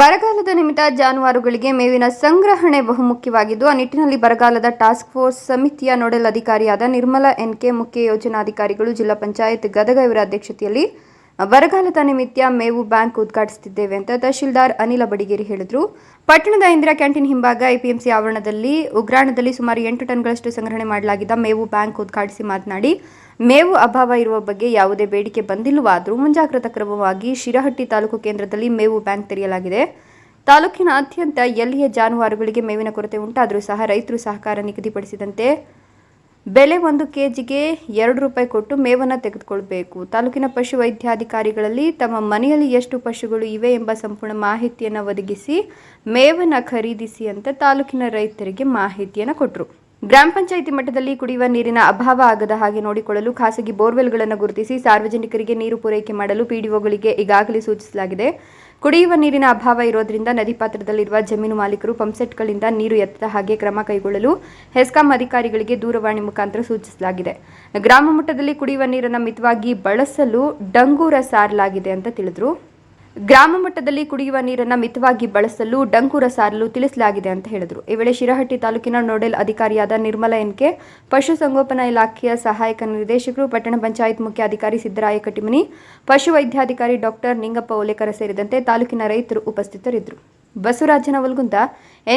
ಬರಗಾಲದ ನಿಮಿತ್ತ ಜಾನುವಾರುಗಳಿಗೆ ಮೇವಿನ ಸಂಗ್ರಹಣೆ ಬಹುಮುಖ್ಯವಾಗಿದ್ದು, ಆ ನಿಟ್ಟಿನಲ್ಲಿ ಬರಗಾಲದ ಟಾಸ್ಕ್ ಫೋರ್ಸ್ ಸಮಿತಿಯ ನೋಡಲ್ ಅಧಿಕಾರಿಯಾದ ನಿರ್ಮಲಾ ಎನ್ಕೆ ಮುಖ್ಯ ಯೋಜನಾಧಿಕಾರಿಗಳು, ಜಿಲ್ಲಾ ಪಂಚಾಯತ್ ಗದಗ ಇವರ ಅಧ್ಯಕ್ಷತೆಯಲ್ಲಿ ಬರಗಾಲದ ನಿಮಿತ್ತ ಮೇವು ಬ್ಯಾಂಕ್ ಉದ್ಘಾಟಿಸುತ್ತಿದ್ದೇವೆ ಅಂತ ತಹಶೀಲ್ದಾರ್ ಅನಿಲ ಬಡಿಗೇರಿ ಹೇಳಿದರು. ಪಟ್ಟಣದ ಇಂದಿರಾ ಕ್ಯಾಂಟೀನ್ ಹಿಂಭಾಗ ಎಪಿಎಂಸಿ ಆವರಣದಲ್ಲಿ, ಉಗ್ರಾಣದಲ್ಲಿ ಸುಮಾರು ಎಂಟು ಟನ್ಗಳಷ್ಟು ಸಂಗ್ರಹಣೆ ಮಾಡಲಾಗಿದ್ದ ಮೇವು ಬ್ಯಾಂಕ್ ಉದ್ಘಾಟಿಸಿ ಮಾತನಾಡಿ ಮೇವು ಅಭಾವ ಇರುವ ಬಗ್ಗೆ ಯಾವುದೇ ಬೇಡಿಕೆ ಬಂದಿಲ್ಲವಾದರೂ ಮುಂಜಾಗ್ರತಾ ಕ್ರಮವಾಗಿ ಶಿರಹಟ್ಟಿ ತಾಲೂಕು ಕೇಂದ್ರದಲ್ಲಿ ಮೇವು ಬ್ಯಾಂಕ್ ತೆರೆಯಲಾಗಿದೆ. ತಾಲೂಕಿನಾದ್ಯಂತ ಎಲ್ಲಿಯ ಜಾನುವಾರುಗಳಿಗೆ ಮೇವಿನ ಕೊರತೆ ಉಂಟಾದರೂ ಸಹ ರೈತರು ಸಹಕಾರ ನಿಗದಿಪಡಿಸಿದಂತೆ ಬೆಲೆ ಒಂದು ಕೆಜಿಗೆ ಎರಡು ರೂಪಾಯಿ ಕೊಟ್ಟು ಮೇವನ್ನು ತೆಗೆದುಕೊಳ್ಬೇಕು. ತಾಲೂಕಿನ ಪಶು ವೈದ್ಯಾಧಿಕಾರಿಗಳಲ್ಲಿ ತಮ್ಮ ಮನೆಯಲ್ಲಿ ಎಷ್ಟು ಪಶುಗಳು ಇವೆ ಎಂಬ ಸಂಪೂರ್ಣ ಮಾಹಿತಿಯನ್ನು ಒದಗಿಸಿ ಮೇವನ್ನು ಖರೀದಿಸಿ ಅಂತ ತಾಲೂಕಿನ ರೈತರಿಗೆ ಮಾಹಿತಿಯನ್ನು ಕೊಟ್ಟರು ಗ್ರಾಮ ಪಂಚಾಯಿತಿ ಮಟ್ಟದಲ್ಲಿ ಕುಡಿಯುವ ನೀರಿನ ಅಭಾವ ಆಗದ ಹಾಗೆ ನೋಡಿಕೊಳ್ಳಲು ಖಾಸಗಿ ಬೋರ್ವೆಲ್ಗಳನ್ನು ಗುರುತಿಸಿ ಸಾರ್ವಜನಿಕರಿಗೆ ನೀರು ಪೂರೈಕೆ ಮಾಡಲು ಪಿಡಿಒಗಳಿಗೆ ಈಗಾಗಲೇ ಸೂಚಿಸಲಾಗಿದೆ. ಕುಡಿಯುವ ನೀರಿನ ಅಭಾವ ಇರೋದ್ರಿಂದ ನದಿ ಪಾತ್ರದಲ್ಲಿರುವ ಜಮೀನು ಮಾಲೀಕರು ಪಂಪ್ಸೆಟ್ಗಳಿಂದ ನೀರು ಎತ್ತದ ಹಾಗೆ ಕ್ರಮ ಕೈಗೊಳ್ಳಲು ಹೆಸ್ಕಾಂ ಅಧಿಕಾರಿಗಳಿಗೆ ದೂರವಾಣಿ ಮುಖಾಂತರ ಸೂಚಿಸಲಾಗಿದೆ. ಗ್ರಾಮ ಮಟ್ಟದಲ್ಲಿ ಕುಡಿಯುವ ನೀರನ್ನು ಮಿತವಾಗಿ ಬಳಸಲು ಡಂಗೂರ ಸಾರಲಾಗಿದೆ ಅಂತ ತಿಳಿದ್ರು. ಗ್ರಾಮ ಮಟ್ಟದಲ್ಲಿ ಕುಡಿಯುವ ನೀರನ್ನು ಮಿತವಾಗಿ ಬಳಸಲು ಡಂಕೂರ ಸಾರಲು ತಿಳಿಸಲಾಗಿದೆ ಅಂತ ಹೇಳಿದರು. ಈ ವೇಳೆ ಶಿರಹಟ್ಟಿ ತಾಲೂಕಿನ ನೋಡೆಲ್ ಅಧಿಕಾರಿಯಾದ ನಿರ್ಮಲ ಎನ್ಕೆ ಪಶುಸಂಗೋಪನಾ ಇಲಾಖೆಯ ಸಹಾಯಕ ನಿರ್ದೇಶಕರು, ಪಟ್ಟಣ ಪಂಚಾಯತ್ ಮುಖ್ಯ ಅಧಿಕಾರಿ ಸಿದ್ದರಾಯ ಕಟಿಮನಿ ಪಶುವೈದ್ಯಾಧಿಕಾರಿ ಡಾಕ್ಟರ್ ನಿಂಗಪ್ಪ ಓಲೇಕರ ಸೇರಿದಂತೆ ತಾಲೂಕಿನ ರೈತರು ಉಪಸ್ಥಿತರಿದ್ದರು. ಬಸವರಾಜನ Olgunda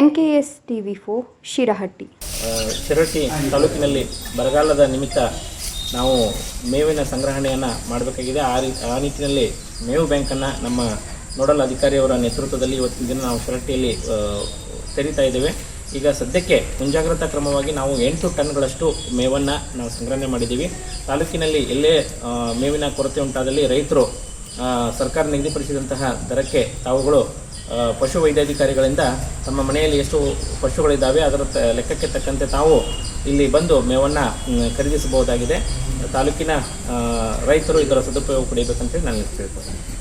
N K S TV ಫೋ ಶಿರಹಟ್ಟಿ. ಶಿರಹಟ್ಟಿ ತಾಲೂಕಿನಲ್ಲಿ ಬರಗಾಲದ ನಿಮಿತ್ತ ನಾವು ಮೇವಿನ ಸಂಗ್ರಹಣೆಯನ್ನು ಮಾಡಬೇಕಾಗಿದೆ. ಆ ರೀ, ಆ ನಿಟ್ಟಿನಲ್ಲಿ ಮೇವು ಬ್ಯಾಂಕನ್ನು ನಮ್ಮ ನೋಡಲ್ ಅಧಿಕಾರಿಯವರ ನೇತೃತ್ವದಲ್ಲಿ ಇವತ್ತಿನ ದಿನ ನಾವು ಶರಟ್ಟಿಯಲ್ಲಿ ತೆರೀತಾ ಇದ್ದೇವೆ. ಈಗ ಸದ್ಯಕ್ಕೆ ಮುಂಜಾಗ್ರತಾ ಕ್ರಮವಾಗಿ ನಾವು ಎಂಟು ಟನ್ಗಳಷ್ಟು ಮೇವನ್ನು ನಾವು ಸಂಗ್ರಹಣೆ ಮಾಡಿದ್ದೀವಿ. ತಾಲೂಕಿನಲ್ಲಿ ಎಲ್ಲೇ ಮೇವಿನ ಕೊರತೆ ಉಂಟಾದಲ್ಲಿ ರೈತರು ಸರ್ಕಾರ ನಿಗದಿಪಡಿಸಿದಂತಹ ದರಕ್ಕೆ ತಾವುಗಳು ಪಶು ವೈದ್ಯಾಧಿಕಾರಿಗಳಿಂದ ತಮ್ಮ ಮನೆಯಲ್ಲಿ ಎಷ್ಟು ಪಶುಗಳಿದ್ದಾವೆ, ಅದರ ಲೆಕ್ಕಕ್ಕೆ ತಕ್ಕಂತೆ ತಾವು ಇಲ್ಲಿ ಬಂದು ಮೇವನ್ನು ಖರೀದಿಸಬಹುದಾಗಿದೆ. ತಾಲೂಕಿನ ರೈತರು ಇದರ ಸದುಪಯೋಗ ಪಡೆಯಬೇಕಂತೇಳಿ ನಾನು ತಿಳ್ಕೊಳ್ತೇನೆ